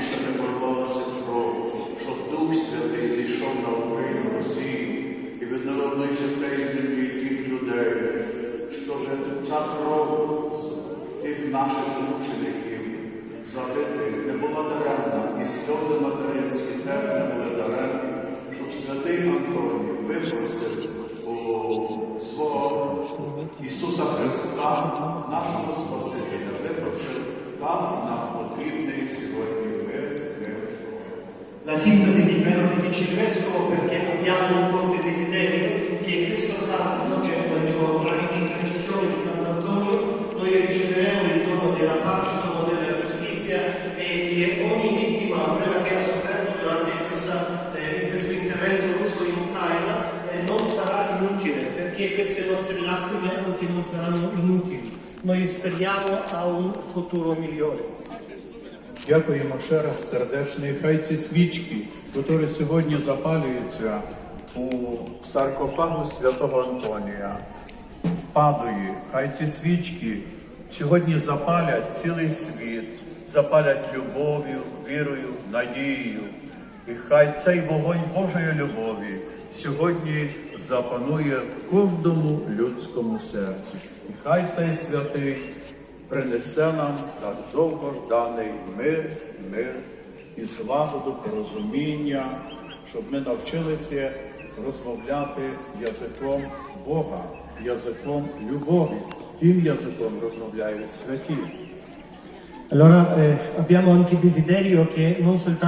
більше не пролилася кров, щоб Дух Святий зійшов на Україну Росії і відновив лише тієї землі тих людей, щоб та кров тих наших мучеників забитих не була даремна, і сльози материнські теж не були даремні, щоб святий Антоній випросив у свого Ісуса Христа, нашого Спасителя, La sintesi di quello che dice il Vescovo perché abbiamo un forte desiderio che questo sabato, certo il giorno in intercessione di Sant'Antonio, noi riceveremo il dono della pace, il dono della giustizia e che ogni vittima, quella che ha sofferto durante questa, eh, questo intervento russo in Ucraina, eh, non sarà inutile, perché queste nostre lacrime non saranno inutili. Noi speriamo a un futuro migliore. Дякуємо ще раз сердечно. І хай ці свічки, які сьогодні запалюються у саркофагу святого Антонія, падає. Хай ці свічки сьогодні запалять цілий світ, запалять любов'ю, вірою, надією. І хай цей вогонь Божої любові сьогодні запанує в кожному людському серці. І хай цей святий принесе нам так довгожданий мир, мир і злагоду, порозуміння, щоб ми навчилися розмовляти язиком Бога, язиком любові. Тим язиком розмовляють святі. Allora eh, abbiamo anche desiderio che non soltanto